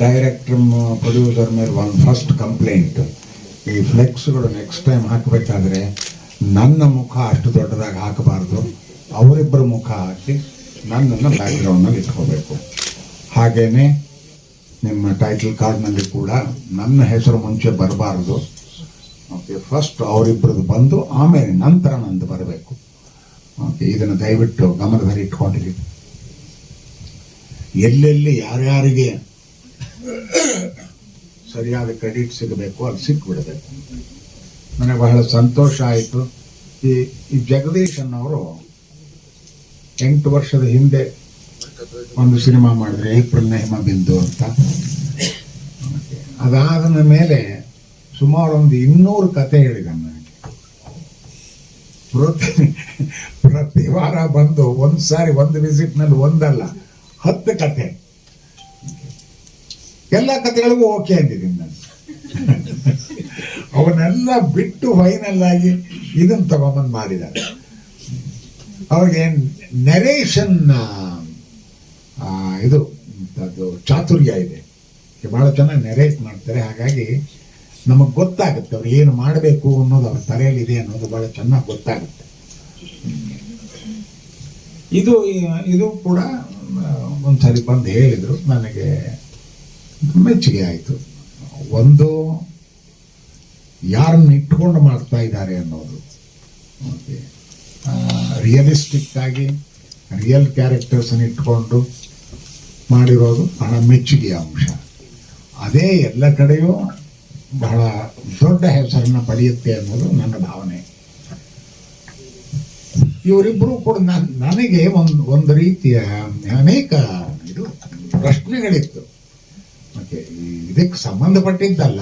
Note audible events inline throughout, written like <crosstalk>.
Director producer ಮೇಲೆ ಒಂದು first complaint ಈ ಫ್ಲೆಕ್ಸ್ಗಳು ನೆಕ್ಸ್ಟ್ ಟೈಮ್ ಹಾಕಬೇಕಾದ್ರೆ ನನ್ನ ಮುಖ ಅಷ್ಟು ದೊಡ್ಡದಾಗಿ ಹಾಕಬಾರ್ದು. ಅವರಿಬ್ಬರ ಮುಖ ಹಾಕಿ ನನ್ನನ್ನು ಬ್ಯಾಕ್ಗ್ರೌಂಡ್ನಲ್ಲಿ ಇಟ್ಕೋಬೇಕು. ಹಾಗೇನೆ ನಿಮ್ಮ ಟೈಟಲ್ ಕಾರ್ಡ್ನಲ್ಲಿ ಕೂಡ ನನ್ನ ಹೆಸರು ಮುಂಚೆ ಬರಬಾರ್ದು. ಓಕೆ ಫಸ್ಟ್ ಅವರಿಬ್ಬರದ್ದು ಬಂದು ಆಮೇಲೆ ನಂತರ ನಂದು ಬರಬೇಕು. ಓಕೆ ಇದನ್ನು ದಯವಿಟ್ಟು ಗಮನದಲ್ಲಿ ಇಟ್ಕೊಂಡಿರಿ. ಎಲ್ಲೆಲ್ಲಿ ಯಾರ್ಯಾರಿಗೆ ಸರಿಯಾದ ಕ್ರೆಡಿಟ್ ಸಿಗಬೇಕು ಅಲ್ಲಿ ಸಿಕ್ಬಿಡಬೇಕು. ನನಗೆ ಬಹಳ ಸಂತೋಷ ಆಯಿತು. ಈ ಈ ಜಗದೀಶ್ ಅನ್ನೋರು ಎಂಟು ವರ್ಷದ ಹಿಂದೆ ಒಂದು ಸಿನಿಮಾ ಮಾಡಿದ್ರೆ, ಏಪ್ರಿಲ್ ಹಿಮ ಬಿಂದು ಅಂತ. ಅದಾದ ಮೇಲೆ ಸುಮಾರು ಒಂದು ಇನ್ನೂರು ಕತೆ ಹೇಳಿದ ನನಗೆ. ಪ್ರತಿ ಪ್ರತಿ ವಾರ ಬಂದು ಒಂದು ಸಾರಿ ಒಂದು ವಿಸಿಟ್ನಲ್ಲಿ ಒಂದಲ್ಲ, ಹತ್ತು ಕತೆ. ಎಲ್ಲ ಕತೆಗಳಿಗೂ ಓಕೆ ಅಂದಿದ್ದೀನಿ ನಾನು. ಅವನ್ನೆಲ್ಲ ಬಿಟ್ಟು ಫೈನಲ್ ಆಗಿ ಇದನ್ನ ತಗೊಂಬಂದು ಮಾಡಿದ್ದಾರೆ. ಅವ್ರಿಗೆ ನೆರೇಷನ್ ಇದು ಅದು ಚಾತುರ್ಯ ಇದೆ. ಬಹಳ ಚೆನ್ನಾಗಿ ನೆರೇಟ್ ಮಾಡ್ತಾರೆ. ಹಾಗಾಗಿ ನಮಗೆ ಗೊತ್ತಾಗುತ್ತೆ ಅವ್ರು ಏನು ಮಾಡಬೇಕು ಅನ್ನೋದು ಅವ್ರ ತಲೆಯಲ್ಲಿದೆ ಅನ್ನೋದು ಬಹಳ ಚೆನ್ನಾಗಿ ಗೊತ್ತಾಗುತ್ತೆ. ಇದು ಇದು ಕೂಡ ಒಂದ್ಸರಿ ಬಂದು ಹೇಳಿದ್ರು. ನನಗೆ ಮೆಚ್ಚುಗೆ ಆಯಿತು. ಒಂದು ಯಾರನ್ನು ಇಟ್ಕೊಂಡು ಮಾಡ್ತಾ ಇದ್ದಾರೆ ಅನ್ನೋದು. ರಿಯಲಿಸ್ಟಿಕ್ ಆಗಿ ರಿಯಲ್ ಕ್ಯಾರೆಕ್ಟರ್ಸನ್ನು ಇಟ್ಕೊಂಡು ಮಾಡಿರೋದು ಬಹಳ ಮೆಚ್ಚುಗೆಯ ಅಂಶ. ಅದೇ ಎಲ್ಲ ಕಡೆಯೂ ಬಹಳ ದೊಡ್ಡ ಹೆಸರನ್ನು ಪಡೆಯುತ್ತೆ ಅನ್ನೋದು ನನ್ನ ಭಾವನೆ. ಇವರಿಬ್ಬರು ಕೂಡ ನನ್- ನನಗೆ ಒಂದು ಒಂದು ರೀತಿಯ ಅನೇಕ ಇದು ಪ್ರಶ್ನೆಗಳಿತ್ತು. ಮತ್ತೆ ಇದಕ್ಕೆ ಸಂಬಂಧಪಟ್ಟಿದ್ದಲ್ಲ.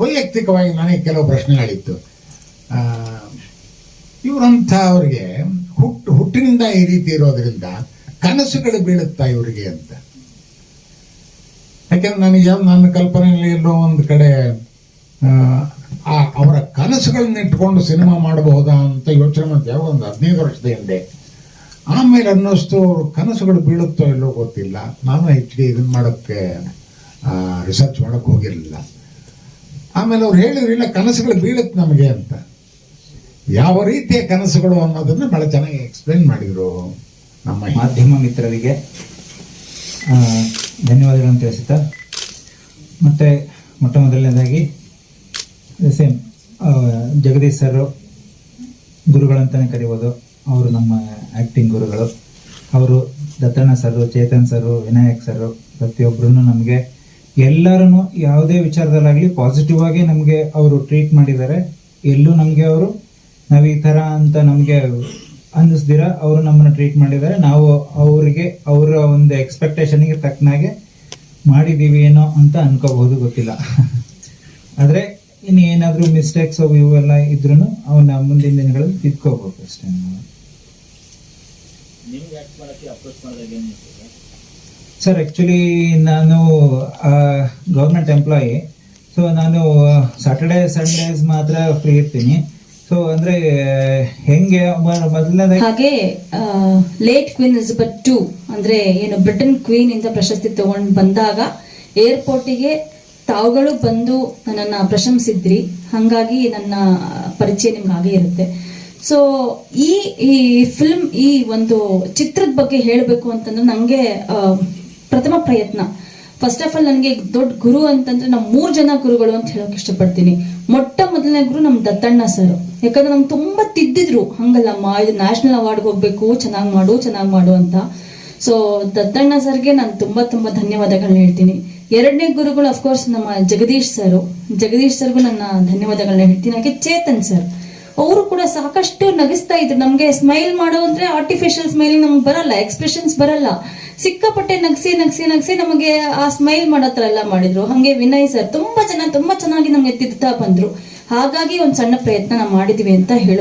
ವೈಯಕ್ತಿಕವಾಗಿ ನನಗೆ ಕೆಲವು ಪ್ರಶ್ನೆಗಳಿತ್ತು. ಇವರಂಥ ಅವ್ರಿಗೆ ಹುಟ್ಟು ಹುಟ್ಟಿನಿಂದ ಈ ರೀತಿ ಇರೋದ್ರಿಂದ ಕನಸುಗಳು ಬೀಳುತ್ತಾ ಇವರಿಗೆ ಅಂತ. ಯಾಕೆಂದ್ರೆ ನನಗೆ ನನ್ನ ಕಲ್ಪನೆಯಲ್ಲಿ ಇರೋ ಒಂದು ಕಡೆ ಆ, ಅವರ ಕನಸುಗಳನ್ನ ಇಟ್ಕೊಂಡು ಸಿನಿಮಾ ಮಾಡಬಹುದಾ ಅಂತ ಯೋಚನೆ ಮಾಡ್ತೀವಿ ಒಂದು ಹದಿನೈದು ವರ್ಷದ ಹಿಂದೆ. ಆಮೇಲೆ ಅನ್ನಿಸ್ತು ಕನಸುಗಳು ಬೀಳುತ್ತೋ ಇಲ್ಲೋ ಗೊತ್ತಿಲ್ಲ. ನಾನು ಹೆಚ್ಚಿಗೆ ಇದನ್ನ ಮಾಡೋಕ್ಕೆ ರಿಸರ್ಚ್ ಮಾಡೋಕ್ಕೆ ಹೋಗಿರಲಿಲ್ಲ. ಆಮೇಲೆ ಅವ್ರು ಹೇಳಿದ್ರು, ಇಲ್ಲ, ಕನಸುಗಳು ಬೀಳುತ್ತೆ ನಮಗೆ ಅಂತ. ಯಾವ ರೀತಿಯ ಕನಸುಗಳು ಅನ್ನೋದನ್ನ ಬಹಳ ಚೆನ್ನಾಗಿ ಎಕ್ಸ್ಪ್ಲೇನ್ ಮಾಡಿದ್ರು ನಮ್ಮ ಮಾಧ್ಯಮ ಮಿತ್ರರಿಗೆ ಧನ್ಯವಾದಗಳನ್ನು ತಿಳಿಸುತ್ತಾ? ಮತ್ತು ಮೊಟ್ಟ ಮೊದಲನೇದಾಗಿ ಸೇಮ್ ಜಗದೀಶ್ ಸರ್ ಗುರುಗಳಂತಲೇ ಕರಿಬೋದು. ಅವರು ನಮ್ಮ ಆ್ಯಕ್ಟಿಂಗ್ ಗುರುಗಳು. ಅವರು ದತ್ತಣ್ಣ ಸರು ಚೇತನ್ ಸರು ವಿನಾಯಕ್ ಸರು ಪ್ರತಿಯೊಬ್ಬರೂ ನಮಗೆ ಎಲ್ಲರೂ ಯಾವುದೇ ವಿಚಾರದಲ್ಲಾಗಲಿ ಪಾಸಿಟಿವ್ ಆಗಿ ನಮಗೆ ಅವರು ಟ್ರೀಟ್ ಮಾಡಿದ್ದಾರೆ ಎಲ್ಲೂ ನಮಗೆ ಅವರು, ನಾವು ಈ ಥರ ಅಂತ ನಮಗೆ ಅನ್ನಿಸ್ದಿರ, ಅವರು ನಮ್ಮನ್ನು ಟ್ರೀಟ್ ಮಾಡಿದ್ದಾರೆ ನಾವು ಅವರಿಗೆ, ಅವರ ಒಂದು ಎಕ್ಸ್ಪೆಕ್ಟೇಷನ್ಗೆ ತಕ್ಕನಾಗೆ ಮಾಡಿದ್ದೀವಿ ಏನೋ ಅಂತ ಅನ್ಕೋಬಹುದು, ಗೊತ್ತಿಲ್ಲ. <laughs> ಆದರೆ ಇನ್ನು ಏನಾದರೂ ಮಿಸ್ಟೇಕ್ಸ್ ಅವು ಇವೆಲ್ಲ ಇದ್ರೂ ಅವನ್ನ ಮುಂದಿನ ದಿನಗಳಲ್ಲಿ ತಿದ್ಕೋಬೇಕು ಅಷ್ಟೇ. ನಾವು ಸರ್ ಆ್ಯಕ್ಚುಲಿ ನಾನು ಗೌರ್ಮೆಂಟ್ ಎಂಪ್ಲಾಯಿ ಸೊ ನಾನು ಸಾಟರ್ಡೆ ಸಂಡೇಸ್ ಮಾತ್ರ ಫ್ರೀ ಇರ್ತೀನಿ. ಸೊ ಅಂದ್ರೆ ಹೆಂಗೆ ಹಾಗೆ ಲೇಟ್ ಕ್ವೀನ್ ಎಲಿಜಬೆತ್ ಟು ಅಂದ್ರೆ ಏನು ಬ್ರಿಟನ್ ಕ್ವೀನ್ ಇಂದ ಪ್ರಶಸ್ತಿ ತಗೊಂಡು ಬಂದಾಗ ಏರ್ಪೋರ್ಟಿಗೆ ತಾವುಗಳು ಬಂದು ನನ್ನನ್ನ ಪ್ರಶಂಸಿದ್ರಿ. ಹಾಗಾಗಿ ನನ್ನ ಪರಿಚಯ ನಿಮ್ಗೆ ಹಾಗೆ ಇರುತ್ತೆ. ಸೊ ಈ ಈ ಫಿಲ್ಮ್ ಈ ಒಂದು ಚಿತ್ರದ ಬಗ್ಗೆ ಹೇಳಬೇಕು ಅಂತಂದ್ರೆ ನಂಗೆ ಆ, ಪ್ರಥಮ ಪ್ರಯತ್ನ. ಫಸ್ಟ್ ಆಫ್ ಆಲ್ ನನಗೆ ದೊಡ್ಡ ಗುರು ಅಂತಂದ್ರೆ ನಮ್ಮ ಮೂರು ಜನ ಗುರುಗಳು ಅಂತ ಹೇಳೋಕೆ ಇಷ್ಟಪಡ್ತೀನಿ. ಮೊಟ್ಟ ಮೊದಲನೇ ಗುರು ನಮ್ಮ ದತ್ತಣ್ಣ ಸರ್. ಯಾಕಂದ್ರೆ ನಮ್ಗೆ ತುಂಬಾ ತಿದ್ದಿದ್ರು, ಹಂಗಲ್ಲಮ್ಮ, ಇದು ನ್ಯಾಷನಲ್ ಅವಾರ್ಡ್ಗೆ ಹೋಗ್ಬೇಕು, ಚೆನ್ನಾಗಿ ಮಾಡು ಚೆನ್ನಾಗಿ ಮಾಡು ಅಂತ. ಸೊ ದತ್ತಣ್ಣ ಸರ್ಗೆ ನಾನು ತುಂಬಾ ತುಂಬಾ ಧನ್ಯವಾದಗಳನ್ನ ಹೇಳ್ತೀನಿ. ಎರಡನೇ ಗುರುಗಳು ಅಫ್ಕೋರ್ಸ್ ನಮ್ಮ ಜಗದೀಶ್ ಸರ್. ಜಗದೀಶ್ ಸರ್ಗೂ ನನ್ನ ಧನ್ಯವಾದಗಳನ್ನ ಹೇಳ್ತೀನಿ. ಹಾಗೆ ಚೇತನ್ ಸರ್. ಅವರು ಕೂಡ ಸಾಕಷ್ಟು ನಗಿಸ್ತಾ ಇದ್ರು. ನಮ್ಗೆ ಸ್ಮೈಲ್ ಮಾಡೋ ಅಂದ್ರೆ ಆರ್ಟಿಫಿಷಿಯಲ್ ಸ್ಮೈಲ್ ನಮ್ಗೆ ಬರಲ್ಲ ಎಕ್ಸ್ಪ್ರೆಷನ್ಸ್ ಬರಲ್ಲ. ಸಿಕ್ಕಾಪಟ್ಟೆ ನಗ್ಸಿ ನಗ್ಸಿ ನಗ್ಸಿ ನಮಗೆ ಆ ಸ್ಮೈಲ್ ಮಾಡೋ ಥರ ಎಲ್ಲ ಮಾಡಿದ್ರು. ಹಂಗೆ ವಿನಯ್ ಸರ್ ತುಂಬಾ ಜನ, ತುಂಬಾ ಚೆನ್ನಾಗಿ ನಮ್ಗೆ ತಿದ್ದುತ್ತಾ ಬಂದ್ರು. ಹಾಗಾಗಿ ಒಂದು ಸಣ್ಣ ಪ್ರಯತ್ನ ನಾವು ಮಾಡಿದೀವಿ ಅಂತ ಹೇಳ